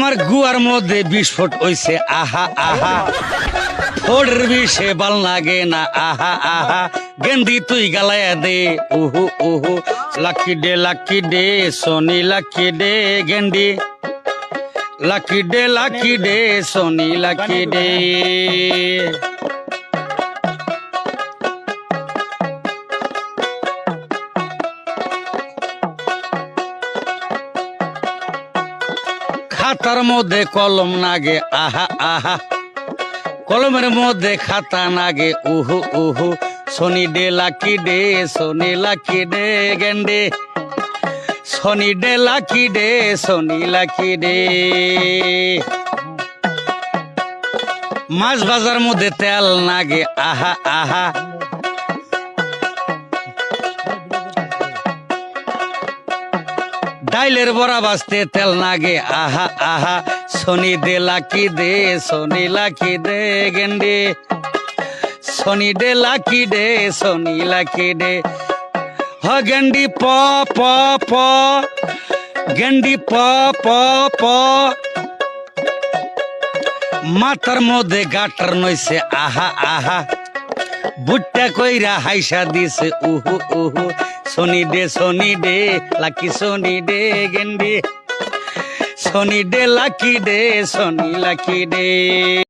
আমার গুয়ার মধ্যে বিস্ফোট হইছে, আহা আহা। ফোড়ের বিষে বাল লাগে না, আহা আহা। গেন্দি তুই গালায়া দে, উহু উহু। Lucky day lucky day, sunny lucky day, গেন্দি। Lucky day lucky day, sunny lucky day. খাতার মধ্যে কলম নাগে, আহা আহা। কলমের মধ্যে খাতা নাগে, উহু উহু। Sunny day, lucky day, sunny lucky day, গেন্ডে। Sunny day, lucky day, sunny lucky day. মাছ বাজার মধ্যে তেল নাগে, আহা আহা। ডাইলের বড়া বাজতে তেল নাগে। আহা আহা, sunny day lucky day, sunny lucky day গেন্ডে। Sunny day lucky day, sunny lucky day. হ, গেন্ডি, প প প। গেন্ডি, প প প। মাথার মধ্যে গাটার নইছে। আহা আহা। বুট্টা কইরা হাইসা দিছে। উহু উহু। Sunny day sunny day lucky sunny day গেন্ডি। Sunny day lucky day sunny lucky day